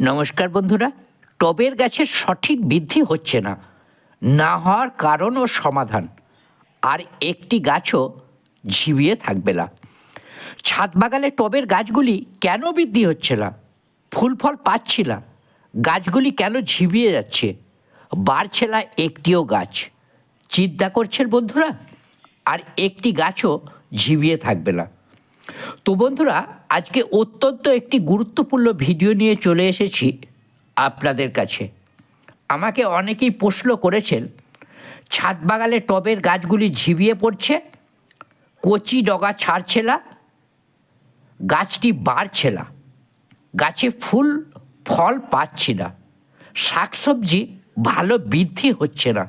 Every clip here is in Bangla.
নমস্কার বন্ধুরা, টবের গাছের সঠিক বৃদ্ধি হচ্ছে না না হওয়ার কারণ ও সমাধান। আর একটি গাছও ঝিমিয়ে থাকবে না। ছাদ বাগালে টবের গাছগুলি কেন বৃদ্ধি হচ্ছে না? ফুল ফল পাচ্ছি না। গাছগুলি কেন ঝিমিয়ে যাচ্ছে? বাড়ছে না একটিও গাছ। চিন্তা করছেন বন্ধুরা? আর একটি গাছও ঝিমিয়ে থাকবে না। তো বন্ধুরা, আজকে অত্যন্ত একটি গুরুত্বপূর্ণ ভিডিও নিয়ে চলে এসেছি আপনাদের কাছে। আমাকে অনেকেই প্রশ্ন করেছেন, ছাদ বাগালে টবের গাছগুলি ঝিমিয়ে পড়ছে, কচি ডগা ছাড়ছে না, গাছটি বাড়ছে না, গাছে ফুল, ফল পাচ্ছি না, শাকসবজি ভালো বৃদ্ধি হচ্ছে না।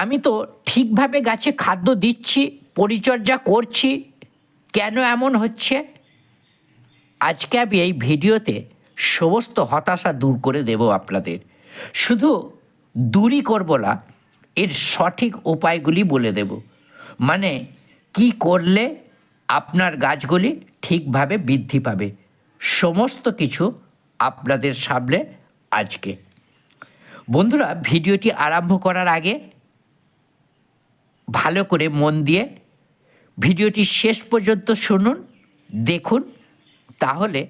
আমি তো ঠিকভাবে গাছে খাদ্য দিচ্ছি, পরিচর্যা করছি কেন এমন হচ্ছে? আজকে আমি এই ভিডিওতে সমস্ত হতাশা দূর করে দেব আপনাদের। শুধু দূরই করব না, এর সঠিক উপায়গুলি বলে দেব। মানে কি করলে আপনার গাছগুলি ঠিকভাবে বৃদ্ধি পাবে? সমস্ত কিছু আপনাদের সামনে আজকে। বন্ধুরা, ভিডিওটি আরম্ভ করার আগে ভালো করে মন দিয়ে ভিডিওটি শেষ পর্যন্ত শুনুন, দেখুন, তাহলে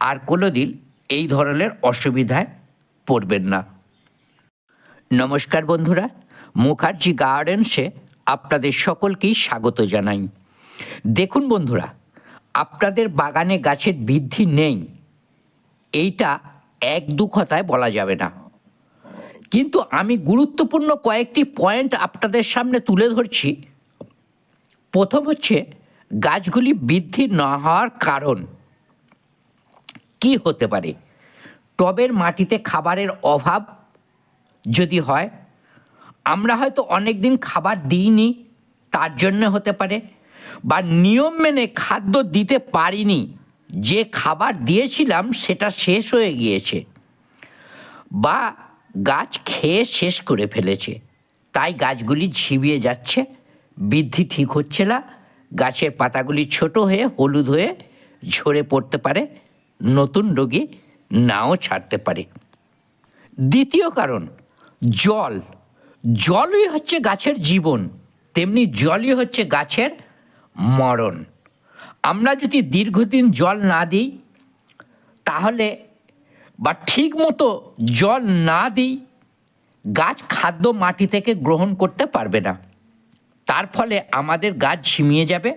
আর কোনো দিন এই ধরনের অসুবিধায় পড়বেন না। নমস্কার বন্ধুরা, মুখার্জি গার্ডেন্সে আপনাদের সকলকেই স্বাগত জানাই। দেখুন বন্ধুরা, আপনাদের বাগানে গাছের বৃদ্ধি নেই, এইটা এক দু কথায় বলা যাবে না। কিন্তু আমি গুরুত্বপূর্ণ কয়েকটি পয়েন্ট আপনাদের সামনে তুলে ধরছি। প্রথম হচ্ছে গাছগুলি বৃদ্ধি না হওয়ার কারণ। কি হতে পারে? টবের মাটিতে খাবারের অভাব যদি হয়, আমরা হয়তো অনেক দিন খাবার দিইনি, তার জন্য হতে পারে, বা নিয়ম মেনে খাদ্য দিতে পারিনি, যে খাবার দিয়েছিলাম সেটা শেষ হয়ে গিয়েছে, বা গাছ খেয়ে শেষ করে ফেলেছে, তাই গাছগুলি ঝিবিয়ে যাচ্ছে বৃদ্ধি ঠিক হচ্ছে না, গাছের পাতাগুলি ছোট হয়ে হলুদ হয়ে ঝরে পড়তে পারে, নতুন রোগী নাও ছাড়তে পারে। দ্বিতীয় কারণ, জল। জলই হচ্ছে গাছের জীবন, তেমনি জলই হচ্ছে গাছের মরণ। আমরা যদি দীর্ঘদিন জল না দিই, তাহলে বা ঠিক মতো জল না দিই, গাছ খাদ্য মাটি থেকে গ্রহণ করতে পারবে না। তার ফলে আমাদের গাছ ঝিমিয়ে যাবে,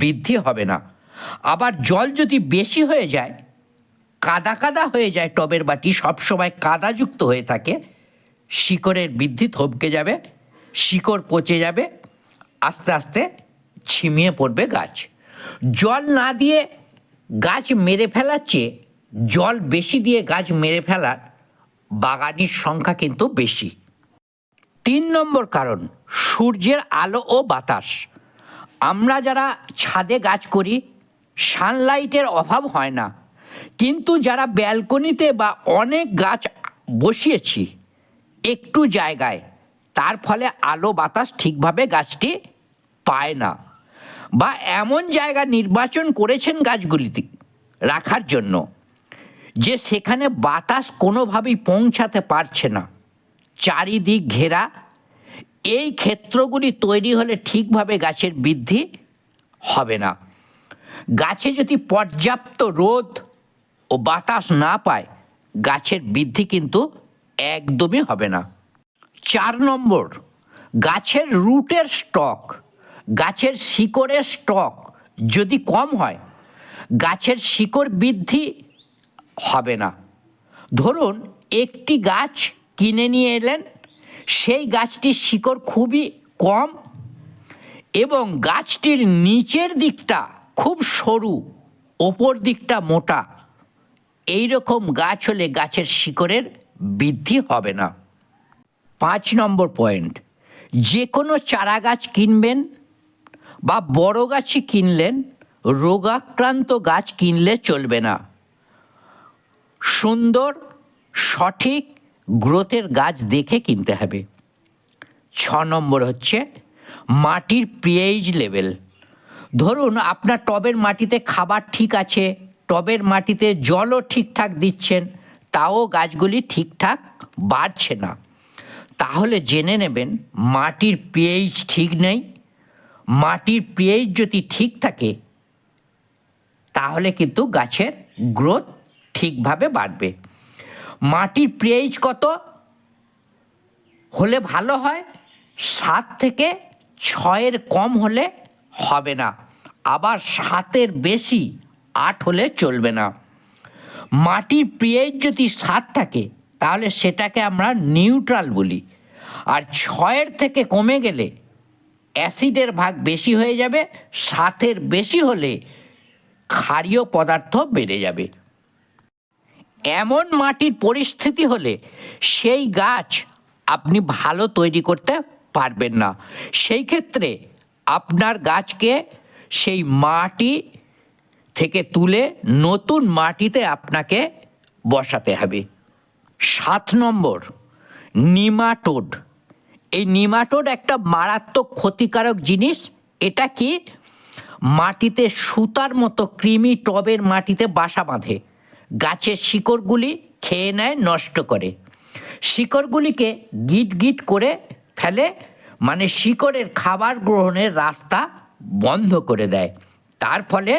বৃদ্ধি হবে না। আবার জল যদি বেশি হয়ে যায়, কাদা কাদা হয়ে যায় টবের বাটি, সবসময় কাদাযুক্ত হয়ে থাকে, শিকড়ের বৃদ্ধি থমকে যাবে, শিকড় পচে যাবে, আস্তে আস্তে ছিমিয়ে পড়বে গাছ। জল না দিয়ে গাছ মেরে ফেলার চেয়ে জল বেশি দিয়ে গাছ মেরে ফেলার বাগানির সংখ্যা কিন্তু বেশি। তিন নম্বর কারণ, সূর্যের আলো ও বাতাস। আমরা যারা ছাদে গাছ করি সানলাইটের অভাব হয় না। কিন্তু যারা ব্যালকনিতে বা অনেক গাছ বসিয়েছি, একটু জায়গায়, তার ফলে আলো বাতাস ঠিকভাবে গাছটি পায় না। বা এমন জায়গা নির্বাচন করেছেন গাছগুলিতে রাখার জন্য, যে সেখানে বাতাস কোনোভাবেই পৌঁছাতে পারছে না। চারিদিক ঘেরা, এই ক্ষেত্রগুলি তৈরি হলে ঠিকভাবে গাছের বৃদ্ধি হবে না। গাছে যদি পর্যাপ্ত রোদ ও বাতাস না পায়, গাছের বৃদ্ধি কিন্তু একদমই হবে না। চার নম্বর, গাছের রুটের স্টক, গাছের শিকড়ের স্টক যদি কম হয়, গাছের শিকড় বৃদ্ধি হবে না। ধরুন, একটি গাছ কিনে নিয়ে এলেন। সেই গাছটির শিকড় খুবই কম এবং গাছটির নিচের দিকটা খুব সরু, ওপর দিকটা মোটা। এই রকম গাছ হলে গাছের শিকড়ের বৃদ্ধি হবে না। পাঁচ নম্বর পয়েন্ট যে কোনো চারা গাছ কিনবেন বা বড় গাছই কিনলেন, রোগাক্রান্ত গাছ কিনলে চলবে না। সুন্দর, সঠিক গ্রোথের গাছ দেখে কিনতে হবে। ছ নম্বর হচ্ছে মাটির পিএইচ লেভেল ধরুন আপনার টবের মাটিতে খাবার ঠিক আছে, টবের মাটিতে জলও ঠিকঠাক দিচ্ছেন, তাও গাছগুলি ঠিকঠাক বাড়ছে না। তাহলে জেনে নেবেন মাটির পিএইচ ঠিক নেই। মাটির পিএইচ যদি ঠিক থাকে, তাহলে কিন্তু গাছের গ্রোথ ঠিকভাবে বাড়বে। মাটির পিএইচ কত? হলে ভালো হয়, সাত থেকে ছয়ের কম হলে হবে না। আবার সাতের বেশি, আট হলে চলবে না। মাটির পিএইচ যদি সাত থাকে, তাহলে সেটাকে আমরা নিউট্রাল বলি। আর ছয়ের থেকে কমে গেলে অ্যাসিডের ভাগ বেশি হয়ে যাবে, সাতের বেশি হলে ক্ষারীয় পদার্থ বেড়ে যাবে। এমন মাটির পরিস্থিতি হলে সেই গাছ আপনি ভালো তৈরি করতে পারবেন না। সেই ক্ষেত্রে আপনার গাছকে সেই মাটি থেকে তুলে নতুন মাটিতে আপনাকে বসাতে হবে। সাত নম্বর, নিমাটোড। এই নিমাটোড একটা মারাত্মক ক্ষতিকারক জিনিস। এটা কি? মাটিতে সুতার মতো কৃমি টবের মাটিতে বাসা বাঁধে। গাছের শিকড়গুলি খেয়ে নেয়, নষ্ট করে। শিকড়গুলিকে গিট গিট করে ফেলে মানে শিকড়ের খাবার গ্রহণের রাস্তা বন্ধ করে দেয়। তার ফলে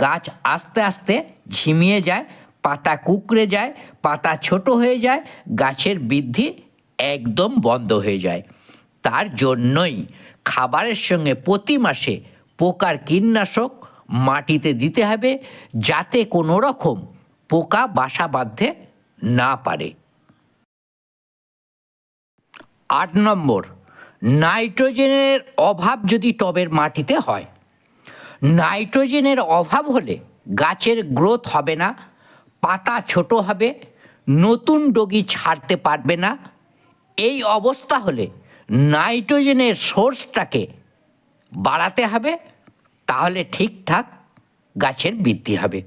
গাছ আস্তে আস্তে ঝিমিয়ে যায়, পাতা কুকড়ে যায়, পাতা ছোট হয়ে যায়, গাছের বৃদ্ধি একদম বন্ধ হয়ে যায়। তার জন্যই খাবারের সঙ্গে প্রতি মাসে পোকার কীটনাশক মাটিতে দিতে হবে, যাতে কোনো রকম পোকা বাসা বাঁধতে না পারে। আট নম্বর, নাইট্রোজেনের অভাব যদি টবের মাটিতে হয়, নাইট্রোজেনের অভাব হলে গাছের গ্রোথ হবে না, পাতা ছোট হবে, নতুন ডগি ছাড়তে পারবে না। এই অবস্থা হলে নাইট্রোজেনের সোর্সটাকে বাড়াতে হবে, তাহলে ঠিকঠাক গাছের বৃদ্ধি হবে।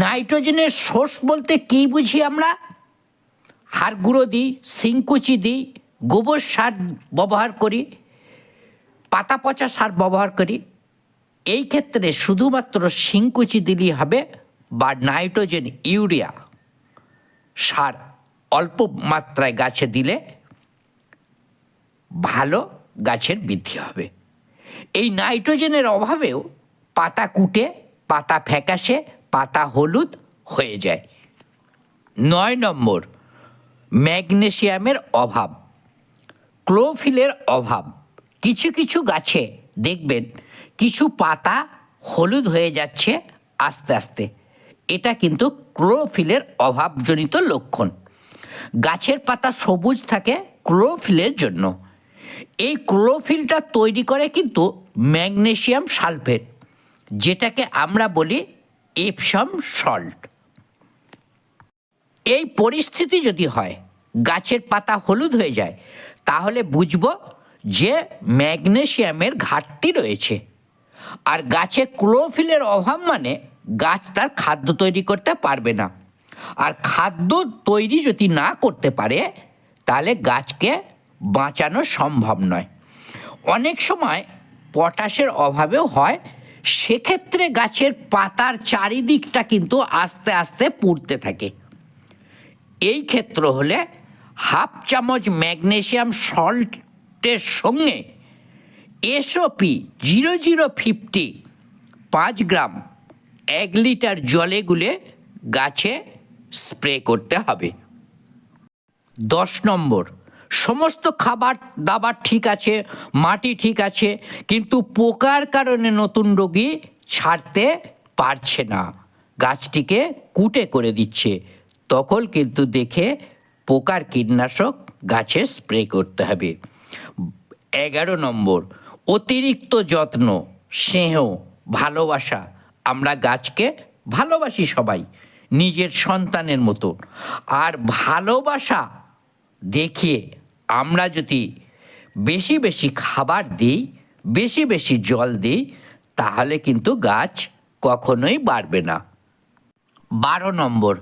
নাইট্রোজেনের সোর্স বলতে কী বুঝি আমরা? হাড় গুঁড়ো দিই সিংকুচি দিই, গোবর সার ব্যবহার করি, পাতা পচা সার ব্যবহার করি। এই ক্ষেত্রে শুধুমাত্র শিংকুচি দিলেই হবে বা নাইট্রোজেন, ইউরিয়া সার অল্প মাত্রায় গাছে দিলে ভালো গাছের বৃদ্ধি হবে। এই নাইট্রোজেনের অভাবেও পাতা কুটে, পাতা ফ্যাকাশে পাতা হলুদ হয়ে যায়। নয় নম্বর, ম্যাগনেশিয়ামের অভাব। ক্লোফিলের অভাব। কিছু কিছু গাছে, দেখবেন, কিছু পাতা হলুদ হয়ে যাচ্ছে আস্তে আস্তে। এটা কিন্তু ক্লোরোফিলের অভাবজনিত লক্ষণ। গাছের পাতা সবুজ থাকে ক্লোরোফিলের জন্য। এই ক্লোরোফিলটা তৈরি করে কিন্তু ম্যাগনেশিয়াম সালফেট, যেটাকে আমরা বলি এপসাম সল্ট। এই পরিস্থিতি যদি হয়, গাছের পাতা হলুদ হয়ে যায়, তাহলে বুঝব যে ম্যাগনেসিয়ামের ঘাটতি রয়েছে। আর গাছে ক্লোরোফিলের অভাব মানে গাছ তার খাদ্য তৈরি করতে পারবে না। আর খাদ্য তৈরি যদি না করতে পারে, তাহলে গাছকে বাঁচানো সম্ভব নয়। অনেক সময় পটাশের অভাবেও হয় সেক্ষেত্রে গাছের পাতার চারিদিকটা কিন্তু আস্তে আস্তে পুড়তে থাকে। এই ক্ষেত্র হলে হাফ চামচ ম্যাগনেশিয়াম সল্টের সঙ্গে এসওপি জিরো জিরো ফিফটি পাঁচ গ্রাম এক লিটার জলে গুলে গাছে স্প্রে করতে হবে। দশ নম্বর সমস্ত খাবার দাবার ঠিক আছে, মাটি ঠিক আছে, কিন্তু পোকার কারণে নতুন রোগী ছাড়তে পারছে না। গাছটিকে কুটে করে দিচ্ছে। তখন কিন্তু দেখে পোকার কীটনাশক গাছে স্প্রে করতে হবে। এগারো নম্বর, অতিরিক্ত যত্ন, স্নেহ, ভালোবাসা। আমরা গাছকে ভালোবাসি সবাই, নিজের সন্তানের মতো। আর ভালোবাসা দেখিয়ে আমরা যদি বেশি বেশি খাবার দিই, বেশি বেশি জল দিই, তাহলে কিন্তু গাছ কখনোই বাড়বে না। বারো নম্বর,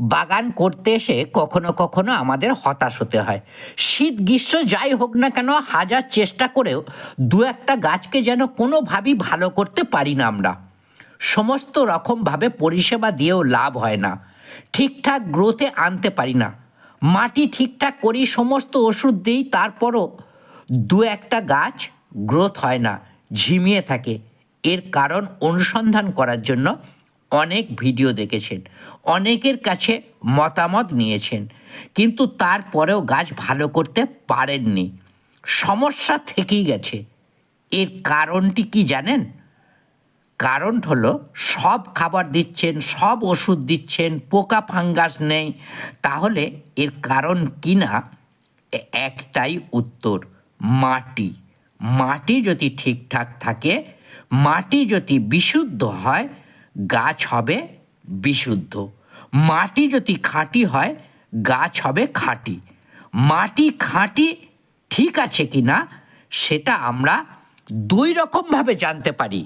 বাগান করতে এসে কখনো কখনো আমাদের হতাশ হতে হয়। শীত, গ্রীষ্ম যাই হোক না কেন, হাজার চেষ্টা করেও দু একটা গাছকে যেন কোনোভাবেই ভালো করতে পারি না আমরা। সমস্ত রকমভাবে পরিষেবা দিয়েও লাভ হয় না। ঠিকঠাক গ্রোথে আনতে পারি না। মাটি ঠিকঠাক করি, সমস্ত ওষুধ দিই, তারপরও দু একটা গাছ গ্রোথ হয় না, ঝিমিয়ে থাকে। এর কারণ অনুসন্ধান করার জন্য অনেক ভিডিও দেখেছেন, অনেকের কাছে মতামত নিয়েছেন, কিন্তু তারপরেও গাছ ভালো করতে পারেননি। সমস্যা থেকেই গেছে। এর কারণটি কি জানেন? কারণ হলো সব খাবার দিচ্ছেন, সব ওষুধ দিচ্ছেন, পোকা ফাঙ্গাস নেই। তাহলে এর কারণ কি না একটাই উত্তর, মাটি। মাটি যদি ঠিকঠাক থাকে, মাটি যদি বিশুদ্ধ হয়, গাছ হবে বিশুদ্ধ। মাটি যদি খাঁটি হয়, গাছ হবে খাঁটি। মাটি খাঁটি ঠিক আছে কি না সেটা আমরা দুই রকমভাবে জানতে পারি।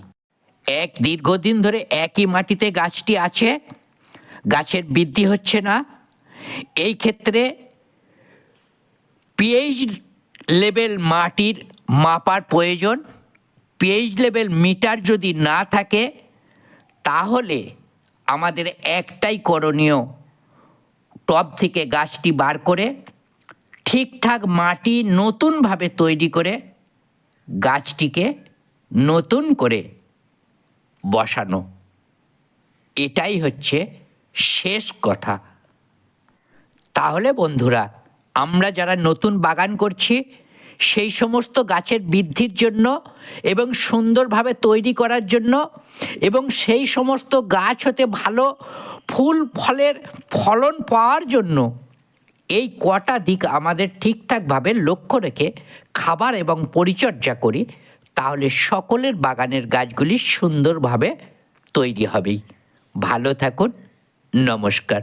এক দীর্ঘদিন ধরে একই মাটিতে গাছটি আছে, গাছের বৃদ্ধি হচ্ছে না। এই ক্ষেত্রে পিএইচ লেভেল মাটির মাপার প্রয়োজন। পিএইচ লেভেল মিটার যদি না থাকে, তাহলে আমাদের একটাই করণীয়, টব থেকে গাছটি বার করে, ঠিকঠাক মাটি নতুনভাবে তৈরি করে, গাছটিকে নতুন করে বসানো। এটাই হচ্ছে শেষ কথা। তাহলে বন্ধুরা, আমরা যারা নতুন বাগান করছি, সেই সমস্ত গাছের বৃদ্ধির জন্য এবং সুন্দরভাবে তৈরি করার জন্য এবং সেই সমস্ত গাছ হতে ভালো ফুল, ফলের ফলন পাওয়ার জন্য এই কটা দিক আমাদের ঠিকঠাকভাবে লক্ষ্য রেখে খাবার এবং পরিচর্যা করি। তাহলে সকলের বাগানের গাছগুলি সুন্দরভাবে তৈরি হবেই। ভালো থাকুন নমস্কার।